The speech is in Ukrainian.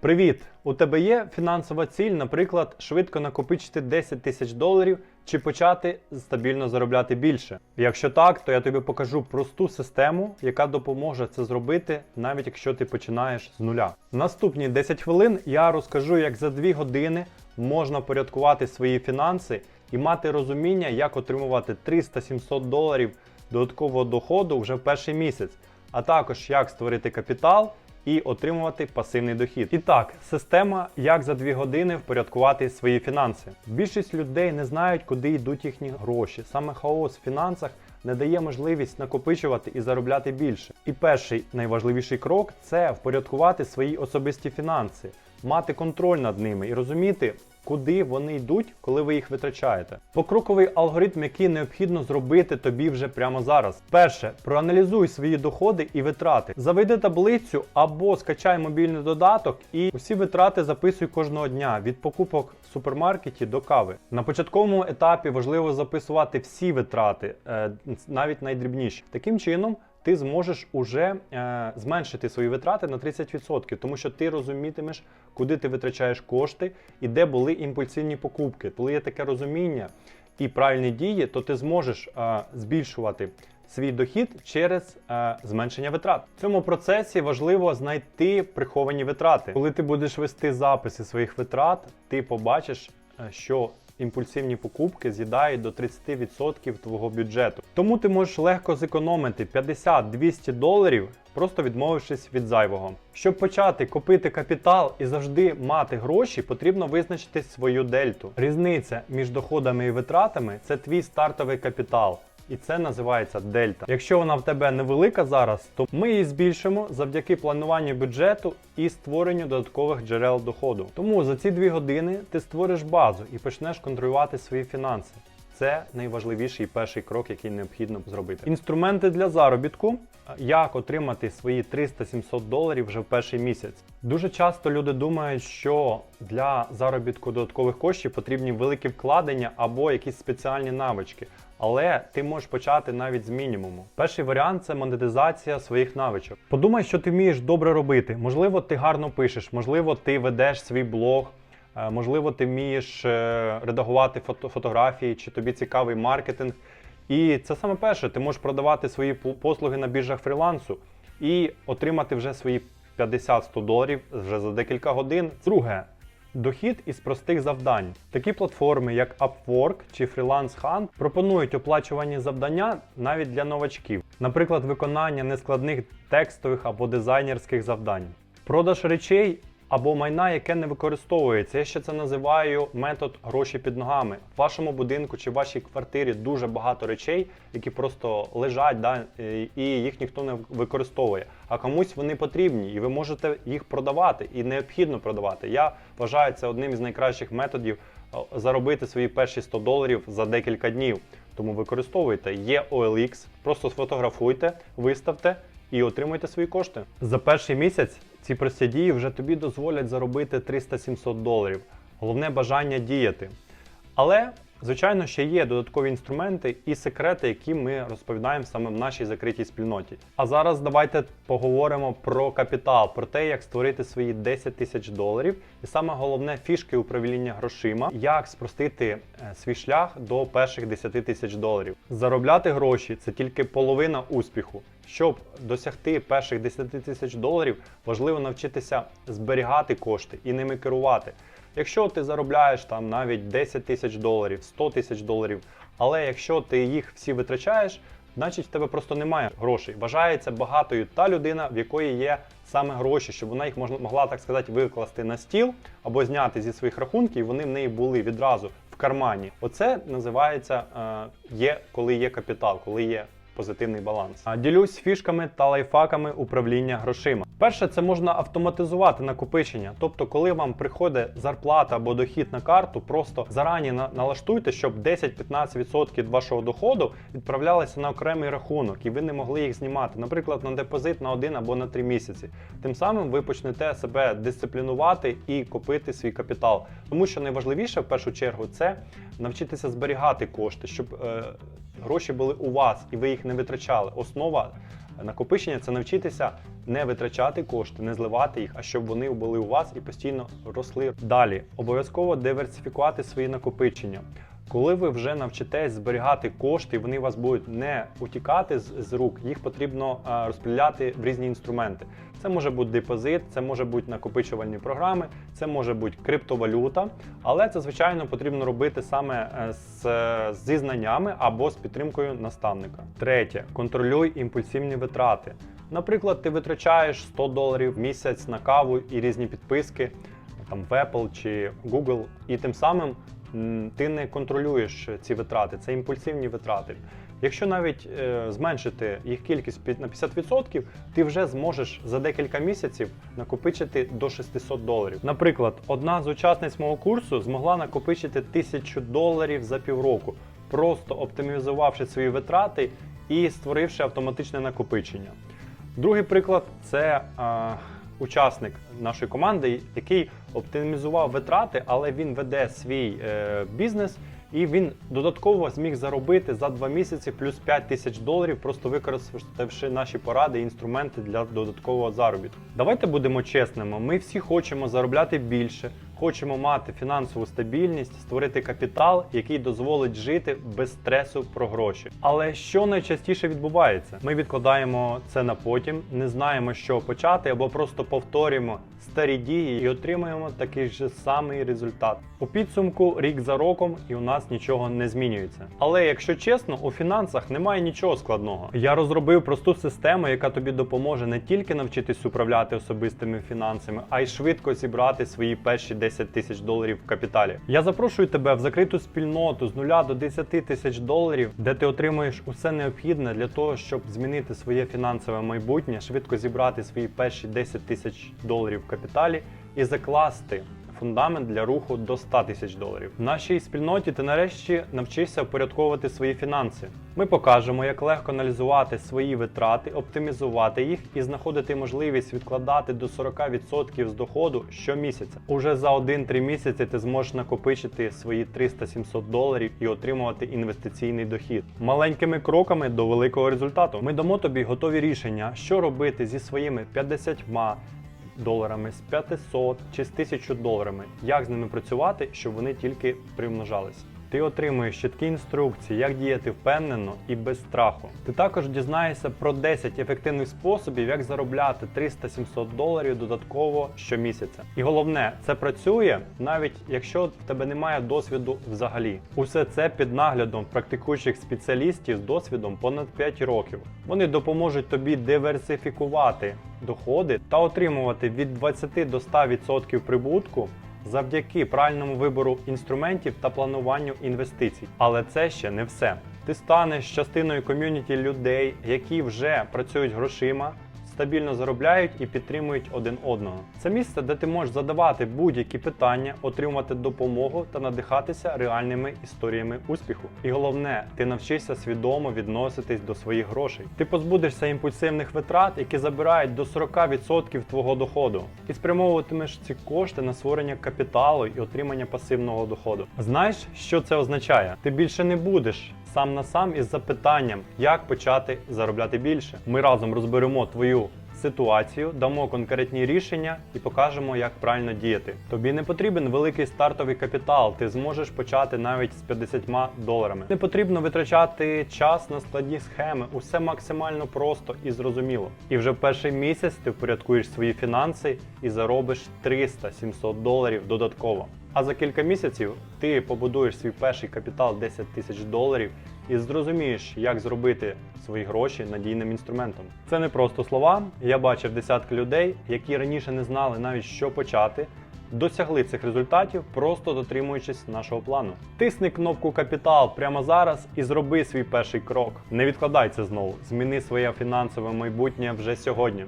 Привіт! У тебе є фінансова ціль, наприклад, швидко накопичити 10 тисяч доларів чи почати стабільно заробляти більше. Якщо так, то я тобі покажу просту систему, яка допоможе це зробити, навіть якщо ти починаєш з нуля. Наступні 10 хвилин я розкажу, як за 2 години можна порядкувати свої фінанси і мати розуміння, як отримувати 300-700 доларів додаткового доходу вже в перший місяць, а також як створити капітал і отримувати пасивний дохід. І так, система, як за 2 години впорядкувати свої фінанси. Більшість людей не знають, куди йдуть їхні гроші. Саме хаос в фінансах не дає можливість накопичувати і заробляти більше. І перший найважливіший крок це впорядкувати свої особисті фінанси, мати контроль над ними і розуміти. Куди вони йдуть, коли ви їх витрачаєте? Покроковий алгоритм, який необхідно зробити тобі вже прямо зараз. Перше, проаналізуй свої доходи і витрати. Заведи таблицю або скачай мобільний додаток і усі витрати записуй кожного дня від покупок в супермаркеті до кави. На початковому етапі важливо записувати всі витрати, е, навіть найдрібніші. Таким чином. Ти зможеш уже е, зменшити свої витрати на 30%, тому що ти розумітимеш, куди ти витрачаєш кошти і де були імпульсивні покупки. Коли є таке розуміння і правильні дії, то ти зможеш е, збільшувати свій дохід через е, зменшення витрат. В цьому процесі важливо знайти приховані витрати. Коли ти будеш вести записи своїх витрат, ти побачиш, е, що імпульсивні покупки з'їдають до 30% твого бюджету. Тому ти можеш легко зекономити 50-200 доларів, просто відмовившись від зайвого. Щоб почати купити капітал і завжди мати гроші, потрібно визначити свою дельту. Різниця між доходами і витратами це твій стартовий капітал. І це називається дельта. Якщо вона в тебе невелика зараз, то ми її збільшимо завдяки плануванню бюджету і створенню додаткових джерел доходу. Тому за ці дві години ти створиш базу і почнеш контролювати свої фінанси. Це найважливіший перший крок, який необхідно зробити. Інструменти для заробітку. Як отримати свої 300-700 доларів вже в перший місяць. Дуже часто люди думають, що для заробітку додаткових коштів потрібні великі вкладення або якісь спеціальні навички. Але ти можеш почати навіть з мінімуму. Перший варіант це монетизація своїх навичок. Подумай, що ти вмієш добре робити. Можливо, ти гарно пишеш, можливо, ти ведеш свій блог. Е, Можливо, ти вмієш е, редагувати фото фотографії, чи тобі цікавий маркетинг. І це саме перше, ти можеш продавати свої послуги на біржах фрілансу і отримати вже свої 50-100 доларів вже за декілька годин. Друге, дохід із простих завдань. Такі платформи, як Upwork чи Freelance Hunt, пропонують оплачувані завдання навіть для новачків, наприклад, виконання нескладних текстових або дизайнерських завдань. Продаж речей або майна, яке не використовується. Я ще це називаю метод гроші під ногами. В вашому будинку чи в вашій квартирі дуже багато речей, які просто лежать, да, і- їх ніхто не використовує. А комусь вони потрібні, і ви можете їх продавати, і необхідно продавати. Я вважаю це одним із найкращих методів заробити свої перші 100 доларів за декілька днів. Тому використовуйте. Є OLX, просто сфотографуйте, виставте і отримуйте свої кошти. За перший місяць ці прості дії вже тобі дозволять заробити 300-700 доларів. Головне бажання діяти. Але, звичайно, ще є додаткові інструменти і секрети, які ми розповідаємо саме в нашій закритій спільноті. А зараз давайте поговоримо про капітал, про те, як створити свої 10 тисяч доларів, і саме головне фішки управління грошима, як спростити е, свій шлях до перших 10 тисяч доларів. Заробляти гроші це тільки половина успіху. Щоб досягти перших 10 тисяч доларів, важливо навчитися зберігати кошти і ними керувати. Якщо ти заробляєш там навіть 10 тисяч доларів, 100 тисяч доларів, але якщо ти їх всі витрачаєш, значить в тебе просто немає грошей. Вважається багатою та людина, в якої є саме гроші, щоб вона їх могла так сказати викласти на стіл або зняти зі своїх рахунків, і вони в неї були відразу в кармані. Оце називається е, є, коли є капітал, коли є позитивний баланс. Ділюсь фішками та лайфхаками управління грошима. Перше, це можна автоматизувати накопичення. Тобто, коли вам приходить зарплата або дохід на карту, просто зарані налаштуйте, щоб 10-15% від вашого доходу відправлялися на окремий рахунок, і ви не могли їх знімати, наприклад, на депозит на 1 або на 3 місяці. Тим самим ви почнете себе дисциплінувати і копити свій капітал. Тому що найважливіше в першу чергу це навчитися зберігати кошти, щоб е, гроші були у вас і ви їх не витрачали. Основа Накопичення це навчитися не витрачати кошти, не зливати їх, а щоб вони були у вас і постійно росли. Далі обов'язково диверсифікувати свої накопичення. Коли ви вже навчитесь зберігати кошти, вони у вас будуть не утікати з, з рук, їх потрібно е, розподіляти в різні інструменти. Це може бути депозит, це може бути накопичувальні програми, це може бути криптовалюта, але це звичайно потрібно робити саме е, з, зі знаннями або з підтримкою наставника. Третє, контролюй імпульсивні витрати. Наприклад, ти витрачаєш 100 доларів в місяць на каву і різні підписки там в Apple чи Google, і тим самим ти не контролюєш ці витрати, це імпульсивні витрати. Якщо навіть е, зменшити їх кількість на 50%, ти вже зможеш за декілька місяців накопичити до 600 доларів. Наприклад, одна з учасниць мого курсу змогла накопичити 1000 доларів за півроку, просто оптимізувавши свої витрати і створивши автоматичне накопичення. Другий приклад це е, учасник нашої команди, який оптимізував витрати, але він веде свій е, бізнес. І він додатково зміг заробити за два місяці плюс 5 тисяч доларів, просто використавши наші поради і інструменти для додаткового заробітку. Давайте будемо чесними. Ми всі хочемо заробляти більше, хочемо мати фінансову стабільність, створити капітал, який дозволить жити без стресу про гроші. Але що найчастіше відбувається? Ми відкладаємо це на потім, не знаємо, що почати, або просто повторюємо старі дії і отримуємо такий же самий результат. У підсумку рік за роком і у нас нічого не змінюється. Але якщо чесно, у фінансах немає нічого складного. Я розробив просту систему, яка тобі допоможе не тільки навчитись управляти особистими фінансами, а й швидко зібрати свої перші 10 тисяч доларів в капіталі. Я запрошую тебе в закриту спільноту з 0 до 10 тисяч доларів, де ти отримуєш усе необхідне для того, щоб змінити своє фінансове майбутнє, швидко зібрати свої перші 10 тисяч доларів в капіталі і закласти фундамент для руху до 100 тисяч доларів. В нашій спільноті ти нарешті навчишся впорядковувати свої фінанси. Ми покажемо, як легко аналізувати свої витрати, оптимізувати їх і знаходити можливість відкладати до 40% з доходу щомісяця. Уже за 1-3 місяці ти зможеш накопичити свої 300-700 доларів і отримувати інвестиційний дохід маленькими кроками до великого результату. Ми дамо тобі готові рішення, що робити зі своїми 50 доларами, з 500 чи з 1000 доларами, як з ними працювати, щоб вони тільки примножались. Ти отримуєш чіткі інструкції, як діяти впевнено і без страху. Ти також дізнаєшся про 10 ефективних способів, як заробляти 300-700 доларів додатково щомісяця. І головне, це працює навіть якщо в тебе немає досвіду взагалі. Усе це під наглядом практикуючих спеціалістів з досвідом понад 5 років. Вони допоможуть тобі диверсифікувати доходи та отримувати від 20 до 100% прибутку завдяки правильному вибору інструментів та плануванню інвестицій. Але це ще не все. Ти станеш частиною ком'юніті людей, які вже працюють грошима, стабільно заробляють і підтримують один одного. Це місце, де ти можеш задавати будь-які питання, отримувати допомогу та надихатися реальними історіями успіху. І головне, ти навчишся свідомо відноситись до своїх грошей. Ти позбудешся імпульсивних витрат, які забирають до 40% твого доходу, і спрямовуватимеш ці кошти на створення капіталу і отримання пасивного доходу. Знаєш, що це означає? Ти більше не будеш сам на сам із запитанням, як почати заробляти більше. Ми разом розберемо твою ситуацію, дамо конкретні рішення і покажемо, як правильно діяти. Тобі не потрібен великий стартовий капітал, ти зможеш почати навіть з 50 доларами. Не потрібно витрачати час на складні схеми, усе максимально просто і зрозуміло. І вже перший місяць ти впорядкуєш свої фінанси і заробиш 300-700 доларів додатково. А за кілька місяців ти побудуєш свій перший капітал 10 тисяч доларів і зрозумієш, як зробити свої гроші надійним інструментом. Це не просто слова. Я бачив десятки людей, які раніше не знали навіть що почати. Досягли цих результатів, просто дотримуючись нашого плану. Тисни кнопку Капітал прямо зараз і зроби свій перший крок. Не відкладай це знову. Зміни своє фінансове майбутнє вже сьогодні.